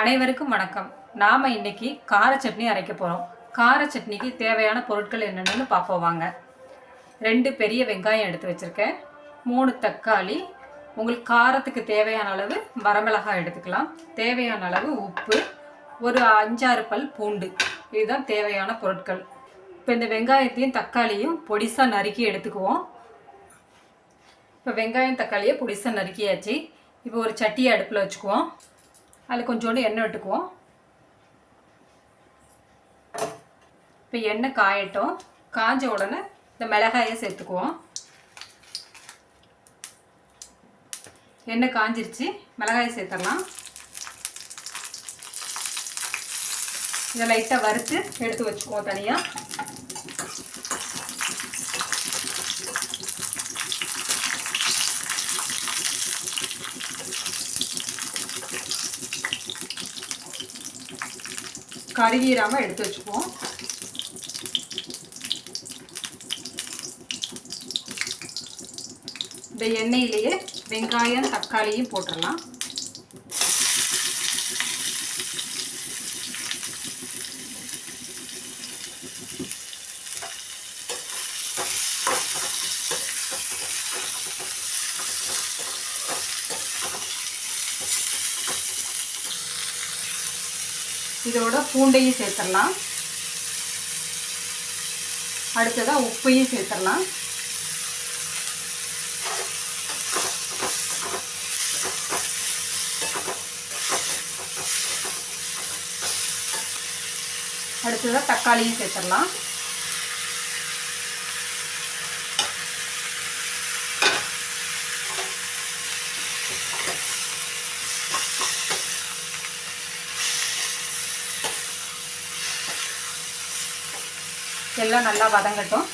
அனைவருக்கும் வணக்கம். நாம இன்னைக்கு கார சட்னி அரைக்க போறோம். கார சட்னிக்கு தேவையான பொருட்கள் என்னென்னு பார்ப்போம் வாங்க. ரெண்டு பெரிய வெங்காயம் எடுத்து வச்சிருக்கேன். மூணு தக்காளி. உங்களுக்கு காரத்துக்கு தேவையான அளவு வரமிளகாய் எடுத்துக்கலாம். தேவையான அளவு உப்பு. ஒரு அஞ்சாறு பல் பூண்டு. இதுதான் தேவையான பொருட்கள். இப்போ இந்த வெங்காயத்தையும் தக்காளியும் பொடிசாக நறுக்கி எடுத்துக்குவோம். இப்போ வெங்காயம் தக்காளியை பொடிசாக நறுக்கியாச்சு. இப்போ ஒரு சட்டியை அடுப்பில் வச்சுக்குவோம். அதில் கொஞ்சோண்டு எண்ணெய் விட்டுக்குவோம். இப்போ எண்ணெய் காயட்டும். காஞ்ச உடனே இந்த மிளகாயை சேர்த்துக்குவோம். எண்ணெய் காஞ்சிருச்சு. மிளகாயை சேர்த்துடலாம் இதை லைட்டாக வறுத்து எடுத்து வச்சுக்குவோம் தனியாக கருகீராமல் எடுத்து வச்சுக்குவோம். இந்த எண்ணெயிலேயே வெங்காயம் தக்காளியும் போட்டுடலாம். இதோட பூண்டையும் சேர்த்துடலாம். அடுத்ததாக உப்பையும் சேர்த்துடலாம். அடுத்ததாக தக்காளியும் சேர்த்துடலாம். எல்லாம் நல்லா வதங்கட்டும்.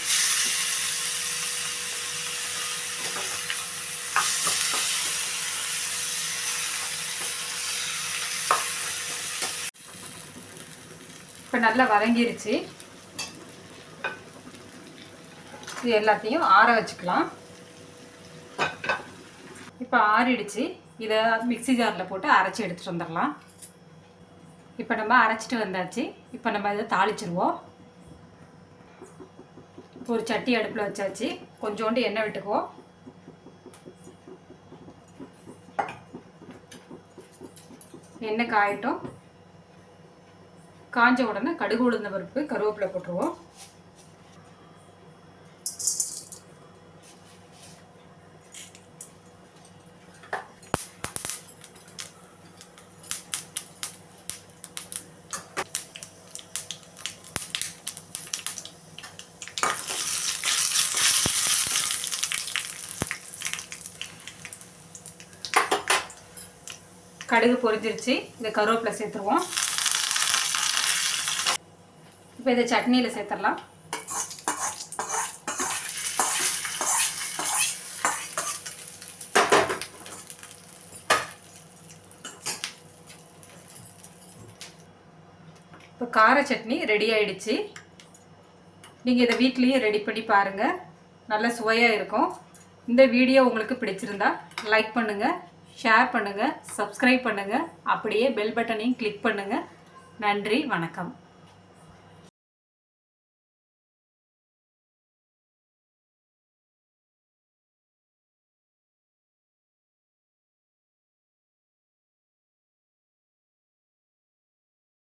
இப்போ நல்லா வதங்கிருச்சு. இது எல்லாத்தையும் ஆற வச்சுக்கலாம். இப்போ ஆறிடுச்சு. இதை மிக்சி ஜாரில் போட்டு அரைச்சி எடுத்துகிட்டு வந்துடலாம் இப்போ நம்ம அரைச்சிட்டு வந்தாச்சு. இப்போ நம்ம இதை தாளிச்சிருவோம். ஒரு சட்டி அடுப்பில் வச்சாச்சு. கொஞ்சோண்டு எண்ணெய் விட்டுக்குவோம் எண்ணெய் காயட்டும். காஞ்ச உடனே கடுகு உளுந்த பருப்பு கருவேப்பிலை போட்டுருவோம். கடுகு பொரிஞ்சிருச்சு. இந்த கருவேப்பிலை சேர்த்துருவோம். இப்போ இதை சட்னியில் சேர்த்துடலாம். இப்போ கார சட்னி ரெடி ஆயிடுச்சு. நீங்கள் இதை வீட்லேயும் ரெடி பண்ணி பாருங்கள் நல்ல சுவையாக இருக்கும். இந்த வீடியோ உங்களுக்கு பிடிச்சிருந்தா லைக் பண்ணுங்கள் ஷேர் பண்ணுங்கள் சப்ஸ்கிரைப் பண்ணுங்கள் அப்படியே பெல் பட்டனையும் கிளிக் பண்ணுங்கள் நன்றி வணக்கம்.